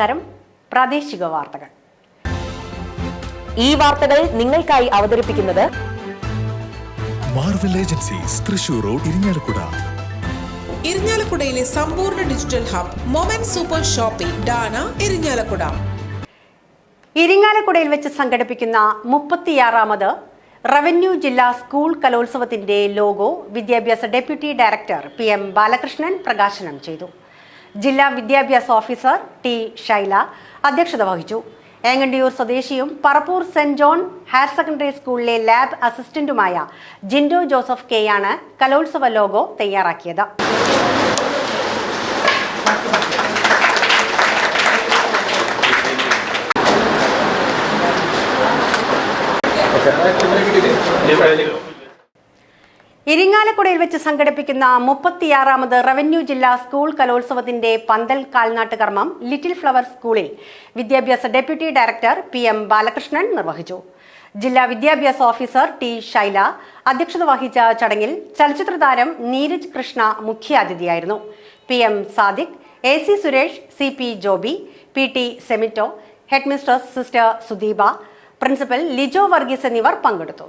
നമസ്കാരം. പ്രാദേശിക വാർത്തകൾ. ഈ വാർത്തകൾ നിങ്ങൾക്കായി അവതരിപ്പിക്കുന്നത് Marvel agencies Thrissur road Irinjalakuda ഇരിഞ്ഞാലക്കുടയിലെ സമ്പൂർണ digital hub moment super shopping Dana Irinjalakuda ഇരിങ്ങാലക്കുടയിൽ വെച്ച് സംഘടിപ്പിക്കുന്ന മുപ്പത്തിയാറാമത് റവന്യൂ ജില്ലാ സ്കൂൾ കലോത്സവത്തിന്റെ ലോഗോ വിദ്യാഭ്യാസ deputy director P M Balakrishnan പ്രകാശനം ചെയ്തു. ജില്ലാ വിദ്യാഭ്യാസ ഓഫീസർ ടി ഷൈല അധ്യക്ഷത വഹിച്ചു. ഏങ്ങണ്ടിയൂർ സ്വദേശിയും Parappur Saint John higher secondary സ്കൂളിലെ ലാബ് അസിസ്റ്റന്റുമായ ജിൻഡോ ജോസഫ് കെ ആണ് കലോത്സവ ലോഗോ തയ്യാറാക്കിയത്. ഇരിങ്ങാലക്കുടയിൽ വെച്ച് സംഘടിപ്പിക്കുന്ന മുപ്പത്തിയാറാമത് റവന്യൂ ജില്ലാ സ്കൂൾ കലോത്സവത്തിന്റെ പന്തൽ കാൽനാട്ട് കർമ്മം ലിറ്റിൽ ഫ്ലവർ സ്കൂളിൽ വിദ്യാഭ്യാസ deputy director P M Balakrishnan നിർവഹിച്ചു. ജില്ലാ വിദ്യാഭ്യാസ ഓഫീസർ ടി ശൈല അധ്യക്ഷത വഹിച്ച ചടങ്ങിൽ ചലച്ചിത്ര താരം Neeraj Krishna മുഖ്യാതിഥിയായിരുന്നു. P M Sadiq A C Suresh C P Joby P T Semito headmistress sister Sudeepa principal Lijo Varghese എന്നിവർ പങ്കെടുത്തു.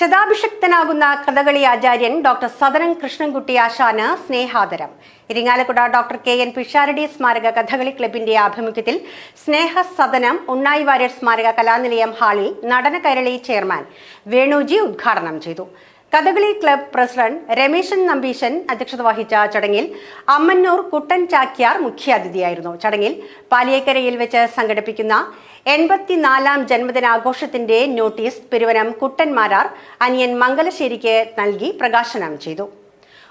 ശതാഭിഷക്തനാകുന്ന കഥകളി ആചാര്യൻ ഡോക്ടർ സദനം കൃഷ്ണൻകുട്ടി ആശാന് സ്നേഹാദരം. Irinjalakuda doctor K N Pisharody സ്മാരക കഥകളി ക്ലബിന്റെ ആഭിമുഖ്യത്തിൽ സ്നേഹ സദനം ഉണ്ണായി വാര്യർ സ്മാരക കലാനിലയം ഹാളിൽ നടന കൈരളി ചെയർമാൻ വേണുജി ഉദ്ഘാടനം ചെയ്തു. കഥകളി ക്ലബ് പ്രസിഡന്റ് രമേശൻ നമ്പീശൻ അധ്യക്ഷത വഹിച്ച ചടങ്ങിൽ അമ്മന്നൂർ കുട്ടൻ ചാക്യാർ മുഖ്യാതിഥിയായിരുന്നു. ചടങ്ങിൽ പാലിയേക്കരയിൽ വെച്ച് സംഘടിപ്പിക്കുന്ന എൺപത്തിനാലാം ജന്മദിനാഘോഷത്തിന്റെ നോട്ടീസ് പെരുവനം കുട്ടൻമാരാർ അനിയൻ മംഗലശ്ശേരിക്ക് നൽകി പ്രകാശനം ചെയ്തു.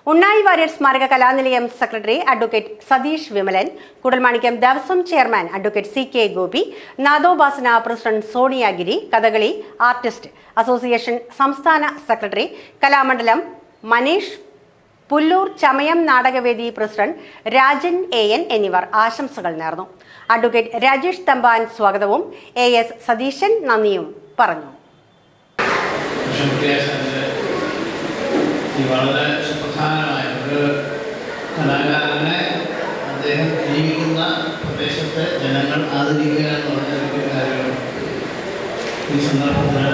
ഉണ്ണായി വാര്യർ സ്മാരക Kalanilayam secretary advocate Satheesh Vimalan Koodalmanikyam Devaswom chairman advocate C K Gopi Nadopasana president Soniyagiri Kathakali artist association സംസ്ഥാന secretary Kalamandalam Maneesh Pullur Chamayam Natakavedi president Rajan A N എന്നിവർ ആശംസകൾ നേർന്നു. അഡ്വക്കേറ്റ് രാജേഷ് തമ്പാൻ സ്വാഗതവും എ എസ് സതീശൻ നന്ദിയും പറഞ്ഞു. വളരെ കലാകാരനെ അദ്ദേഹം ജീവിക്കുന്ന പ്രദേശത്തെ ജനങ്ങൾ ആദരിക്കുക എന്ന് പറഞ്ഞൊരു കാര്യമാണ്. ഈ സന്ദർഭത്തിൽ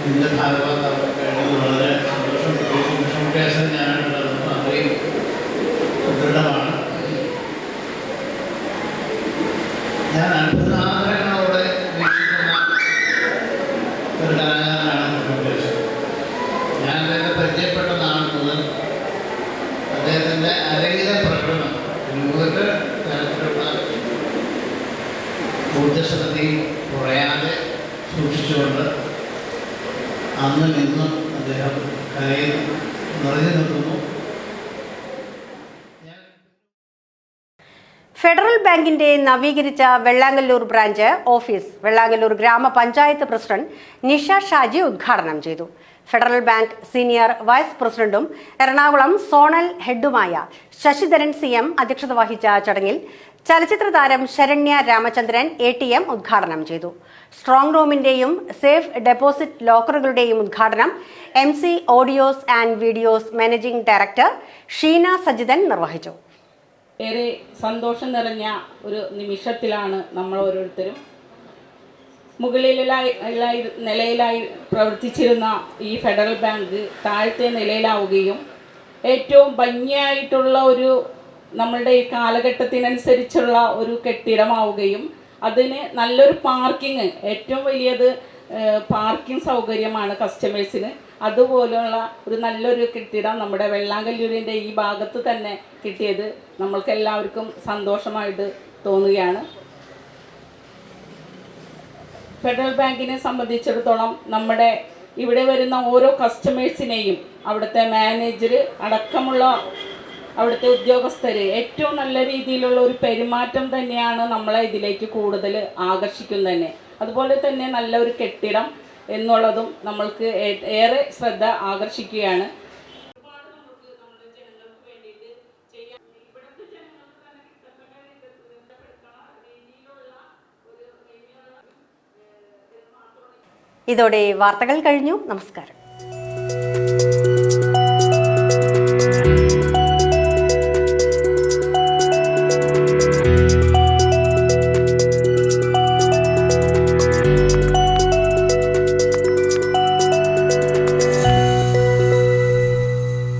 ഇതിന്റെ ഭാഗമാക്കാൻ കഴിയുന്നത് വളരെ സന്തോഷം സൂക്ഷിച്ചുകൊണ്ട് അന്നും ഇന്നും അദ്ദേഹം കലയിൽ നിറഞ്ഞു നിൽക്കുന്നു. ഫെഡറൽ ബാങ്കിന്റെ നവീകരിച്ച വെള്ളാങ്കല്ലൂർ ബ്രാഞ്ച് ഓഫീസ് വെള്ളാങ്കല്ലൂർ ഗ്രാമപഞ്ചായത്ത് പ്രസിഡന്റ് നിഷ ഷാജി ഉദ്ഘാടനം ചെയ്തു. ഫെഡറൽ ബാങ്ക് സീനിയർ വൈസ് പ്രസിഡന്റും എറണാകുളം സോണൽ ഹെഡുമായ ശശിധരൻ സി എം അധ്യക്ഷത വഹിച്ച ചടങ്ങിൽ ചലച്ചിത്ര താരം Saranya Ramachandran A T M ഉദ്ഘാടനം ചെയ്തു. സ്ട്രോങ് റൂമിന്റെയും സേഫ് ഡെപ്പോസിറ്റ് ലോക്കറുകളുടെയും ഉദ്ഘാടനം M C audios and videos managing director Sheena Sajithan നിർവഹിച്ചു. ഏറെ സന്തോഷം നിറഞ്ഞ ഒരു നിമിഷത്തിലാണ് നമ്മൾ ഓരോരുത്തരും മുകളിലായി ലായി- നിലയിലായി പ്രവർത്തിച്ചിരുന്ന ഈ ഫെഡറൽ ബാങ്ക് താഴത്തെ നിലയിലാവുകയും ഏറ്റവും ഭംഗിയായിട്ടുള്ള ഒരു നമ്മളുടെ ഈ കാലഘട്ടത്തിനനുസരിച്ചുള്ള ഒരു കെട്ടിടമാവുകയും അതിന് നല്ലൊരു പാർക്കിംഗ് ഏറ്റവും വലിയത് പാർക്കിംഗ് സൗകര്യമാണ് കസ്റ്റമേഴ്സിന്. അതുപോലെയുള്ള ഒരു നല്ലൊരു കെട്ടിടം നമ്മുടെ വെള്ളാങ്കല്ലൂരിന്റെ ഈ ഭാഗത്ത് തന്നെ കിട്ടിയത് നമ്മൾക്ക് എല്ലാവർക്കും സന്തോഷമായിട്ട് തോന്നുകയാണ്. ഫെഡറൽ ബാങ്കിനെ സംബന്ധിച്ചിടത്തോളം നമ്മുടെ ഇവിടെ വരുന്ന ഓരോ കസ്റ്റമേഴ്സിനെയും അവിടുത്തെ മാനേജർ അടക്കമുള്ള അവിടുത്തെ ഉദ്യോഗസ്ഥർ ഏറ്റവും നല്ല രീതിയിലുള്ള ഒരു പെരുമാറ്റം തന്നെയാണ് നമ്മളെ ഇതിലേക്ക് കൂടുതൽ ആകർഷിക്കുന്നത് തന്നെ അതുപോലെ തന്നെ നല്ല ഒരു കെട്ടിടം എന്നുള്ളതും നമ്മൾക്ക് ഏറെ ശ്രദ്ധ ആകർഷിക്കുകയാണ്. ഇതോടെ വാർത്തകൾ കഴിഞ്ഞു. നമസ്കാരം.